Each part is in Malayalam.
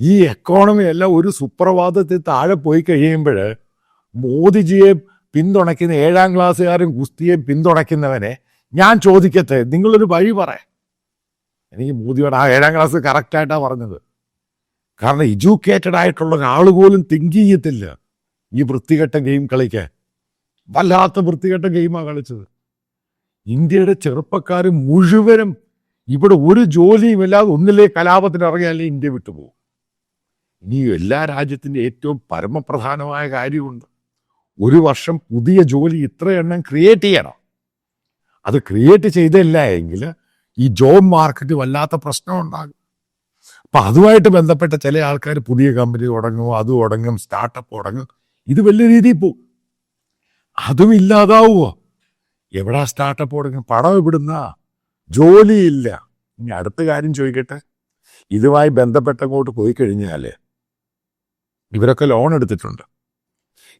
ഈ എക്കോണമി എല്ലാം ഒരു സുപ്രഭാതത്തിൽ താഴെ പോയി കഴിയുമ്പോൾ മോദിജിയെ പിന്തുണയ്ക്കുന്ന ഏഴാം ക്ലാസ്സുകാരും ഗുസ്തിയെ പിന്തുണയ്ക്കുന്നവനെ ഞാൻ ചോദിക്കത്തെ നിങ്ങളൊരു വഴി പറ. എനിക്ക് മോദിയോട് ആ ഏഴാം ക്ലാസ് കറക്റ്റായിട്ടാണ് പറഞ്ഞത്. കാരണം എഡ്യൂക്കേറ്റഡ് ആയിട്ടുള്ള ഒരാൾ പോലും തിങ്ക് ചെയ്യത്തില്ല ഈ വൃത്തികെട്ട ഗെയിം കളിക്കാൻ. വല്ലാത്ത വൃത്തികെട്ട ഗെയിമാണ് കളിച്ചത്. ഇന്ത്യയുടെ ചെറുപ്പക്കാർ മുഴുവനും ഇവിടെ ഒരു ജോലിയും ഇല്ലാതെ ഒന്നിലെ കലാപത്തിന് ഇറങ്ങിയാലേ ഇന്ത്യ വിട്ടുപോകും. ഇനി എല്ലാ രാജ്യത്തിന്റെ ഏറ്റവും പരമപ്രധാനമായ കാര്യമുണ്ട്. ഒരു വർഷം പുതിയ ജോലി ഇത്ര എണ്ണം ക്രിയേറ്റ് ചെയ്യണം. അത് ക്രിയേറ്റ് ചെയ്തില്ല എങ്കിൽ ഈ ജോബ് മാർക്കറ്റ് വല്ലാത്ത പ്രശ്നം ഉണ്ടാകും. അപ്പം അതുമായിട്ട് ബന്ധപ്പെട്ട ചില ആൾക്കാർ പുതിയ കമ്പനി തുടങ്ങും അത് തുടങ്ങും സ്റ്റാർട്ടപ്പ് തുടങ്ങും. ഇത് വലിയ രീതിയിൽ പോകും. അതും ഇല്ലാതാവുമോ എവിടാ സ്റ്റാർട്ടപ്പ് തുടങ്ങും പടം ഇവിടുന്ന. ജോലിയില്ല ഇനി അടുത്ത കാര്യം ചോദിക്കട്ടെ? ഇതുമായി ബന്ധപ്പെട്ടങ്ങോട്ട് പോയി കഴിഞ്ഞാൽ ഇവരൊക്കെ ലോൺ എടുത്തിട്ടുണ്ട്.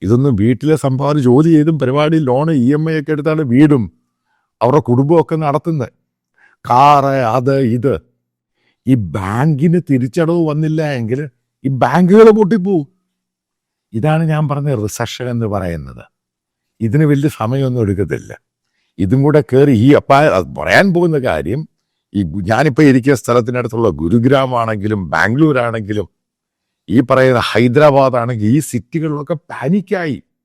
ഇതൊന്നും വീട്ടിലെ സംഭാവന ജോലി ചെയ്തും പരിപാടി ലോൺ ഇ എം ഐ ഒക്കെ എടുത്താണ് വീടും അവരുടെ കുടുംബമൊക്കെ നടത്തുന്നത് കാറ് അത് ഇത്. ഈ ബാങ്കിന് തിരിച്ചടവ് വന്നില്ല എങ്കിൽ ഈ ബാങ്കുകൾ പൊട്ടിപ്പോവും. ഇതാണ് ഞാൻ പറഞ്ഞ റിസഷൻ എന്ന് പറയുന്നത്. ഇതിന് വലിയ സമയമൊന്നും എടുക്കത്തില്ല. ഇതും കൂടെ കയറി ഈ അപ്പ പറയാൻ പോകുന്ന കാര്യം ഈ ഞാനിപ്പോൾ ഇരിക്കുന്ന സ്ഥലത്തിനടുത്തുള്ള ഗുരുഗ്രാം ആണെങ്കിലും ബാംഗ്ലൂർ ആണെങ്കിലും ഈ പറയുന്ന ഹൈദരാബാദ് ആണെങ്കിൽ ഈ സിറ്റികളിലൊക്കെ പാനിക്കായി